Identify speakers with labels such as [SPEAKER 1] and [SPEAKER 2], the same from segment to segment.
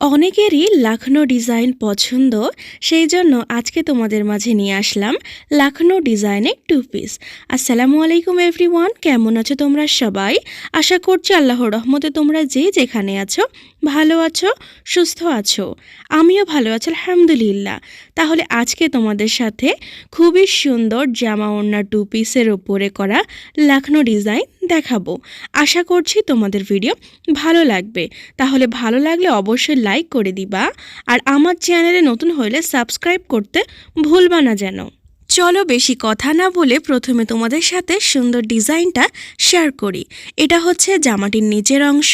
[SPEAKER 1] অনেকেরই লাখনো ডিজাইন পছন্দ, সেই জন্য আজকে তোমাদের মাঝে নিয়ে আসলাম লাখনো ডিজাইনের টু পিস আসসালামু আলাইকুম এভরিওয়ান কেমন আছো তোমরা সবাই? আশা করছি আল্লাহর রহমতে তোমরা যে যেখানে আছো, ভালো আছো, সুস্থ আছো। আমিও ভালো আছি, আলহামদুলিল্লাহ। তাহলে আজকে তোমাদের সাথে খুবই সুন্দর জামা ওড়না টু পিসের ওপরে করা লাখনো ডিজাইন দেখাবো। আশা করছি তোমাদের ভিডিও ভালো লাগবে। তাহলে ভালো লাগলে অবশ্যই লাইক করে দিবা আর আমার চ্যানেলে নতুন হলে সাবস্ক্রাইব করতে ভুলবা না যেন। চলো বেশি কথা না বলে প্রথমে তোমাদের সাথে সুন্দর ডিজাইনটা শেয়ার করি। এটা হচ্ছে জামাটির নিচের অংশ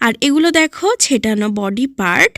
[SPEAKER 1] আর এগুলো দেখো ছেটানো বডি পার্ট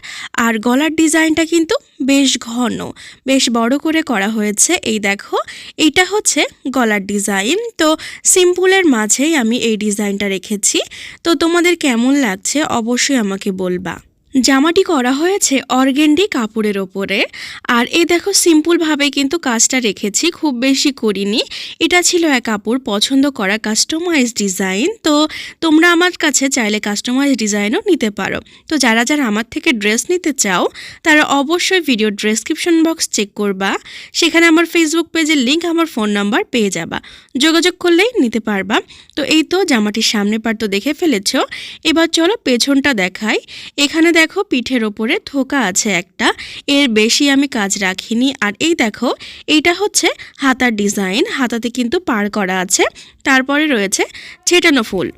[SPEAKER 1] আর গলার ডিজাইনটা কিন্তু বেশ ঘন, বেশ বড় করে করা হয়েছে। এই দেখো এইটা হচ্ছে গলার ডিজাইন। তো সিম্পলের মাঝেই আমি এই ডিজাইনটা রেখেছি। তো তোমাদের কেমন লাগছে অবশ্যই আমাকে বলবা। জামাটি করা হয়েছে অর্গেন্ডি কাপড়ের ওপরে। আর এই দেখো সিম্পলভাবে কিন্তু কাজটা রেখেছি, খুব বেশি করিনি। এটা ছিল এক কাপড় পছন্দ করা কাস্টমাইজ ডিজাইন তো তোমরা আমার কাছে চাইলে কাস্টমাইজ ডিজাইনও নিতে পারো। তো যারা যারা আমার থেকে ড্রেস নিতে চাও, তারা অবশ্যই ভিডিও ডেসক্রিপশন বক্স চেক করবা। সেখানে আমার ফেসবুক পেজের লিঙ্ক আমার ফোন নাম্বার পেয়ে যাবা। যোগাযোগ করলেই নিতে পারবা। তো এই তো, জামাটির সামনে পার তো দেখে ফেলেছো। এবার চলো পেছনটা দেখাই। এখানে দেখো পিঠের ওপরে থোকা আছে একটা, এর বেশি আমি কাজ রাখিনি। আর এই দেখো, এইটা হচ্ছে হাতার ডিজাইন, হাতাতে কিন্তু পার করা আছে, তারপরে রয়েছে ছেটানো ফুল।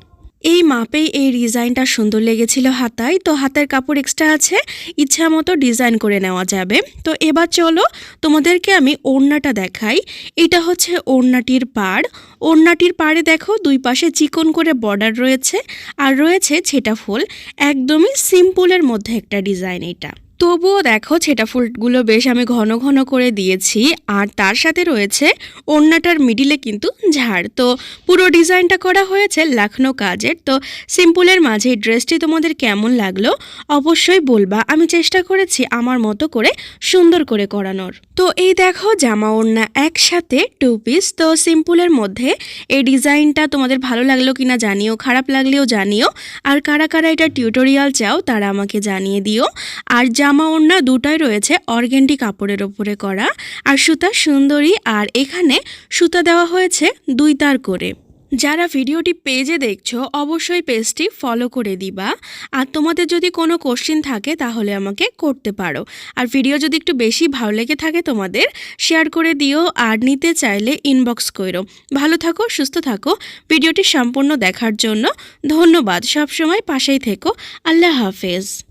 [SPEAKER 1] এই মাপেই এই ডিজাইনটা সুন্দর লেগেছিল হাতায়। তো হাতের কাপড় এক্সট্রা আছে, ইচ্ছা মতো ডিজাইন করে নেওয়া যাবে। তো এবার চলো তোমাদেরকে আমি ওড়নাটা দেখাই। এটা হচ্ছে ওড়নাটির পাড়। ওড়নাটির পাড়ে দেখো দুই পাশে চিকন করে বর্ডার রয়েছে, আর রয়েছে ছেটা ফুল। একদমই সিম্পলের মধ্যে একটা ডিজাইন এটা। তবুও দেখো ছেটা ফুলগুলো বেশ আমি ঘন ঘন করে দিয়েছি, আর তার সাথে রয়েছে ওড়নাটার মিডিলে কিন্তু ঝাড়। তো পুরো ডিজাইনটা করা হয়েছে লাখনো কাজের। তো সিম্পলের মাঝে এই ড্রেসটি তোমাদের কেমন লাগল অবশ্যই বলবা। আমি চেষ্টা করেছি আমার মতো করে সুন্দর করে করানোর। তো এই দেখো জামা ওড়না একসাথে টু পিস তো সিম্পলের মধ্যে এই ডিজাইনটা তোমাদের ভালো লাগল কিনা জানিও, খারাপ লাগলেও জানিও। আর কারা কারা এটা টিউটোরিয়াল চাও তারা আমাকে জানিয়ে দিও। আর জামা ওড়না দুটাই রয়েছে অর্গেন্ডি কাপড়ের ওপরে করা। আর সুতা সুন্দরী, আর এখানে সুতা দেওয়া হয়েছে দুই তার করে। যারা ভিডিওটি পেজে দেখছ, অবশ্যই পেজটি ফলো করে দিবা। আর তোমাদের যদি কোনো কোশ্চিন থাকে, তাহলে আমাকে করতে পারো। আর ভিডিও যদি একটু বেশি ভালো লেগে থাকে তোমাদের শেয়ার করে দিও আর নিতে চাইলে ইনবক্স করো। ভালো থাকো, সুস্থ থাকো। ভিডিওটি সম্পূর্ণ দেখার জন্য ধন্যবাদ। সবসময় পাশেই থেকো। আল্লাহ হাফেজ।